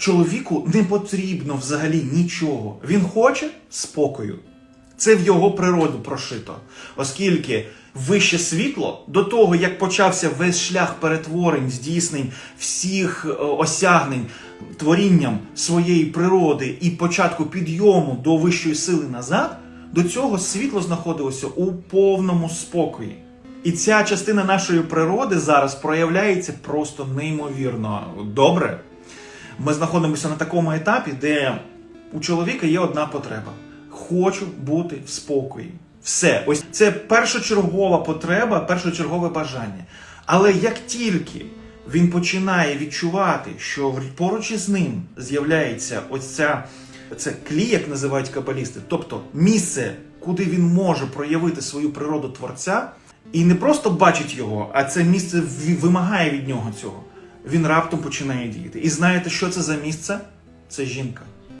чоловіку не потрібно взагалі нічого. Він хоче спокою. Це в його природу прошито, оскільки вище світло до того, як почався весь шлях перетворень, здійснень всіх е, осягнень творінням своєї природи і початку підйому до вищої сили назад, до цього світло знаходилося у повному спокої. І ця частина нашої природи зараз проявляється просто неймовірно добре. Ми знаходимося на такому етапі, де у чоловіка є одна потреба: хочу бути в спокої. Все, ось це першочергова потреба, першочергове бажання. Але як тільки він починає відчувати, що поруч із ним з'являється ось ця це клі, як називають кабалісти, тобто місце, куди він може проявити свою природу творця, і не просто бачить його, а це місце вимагає від нього цього. Він раптом починає діяти. І знаєте, що це за місце? Це жінка.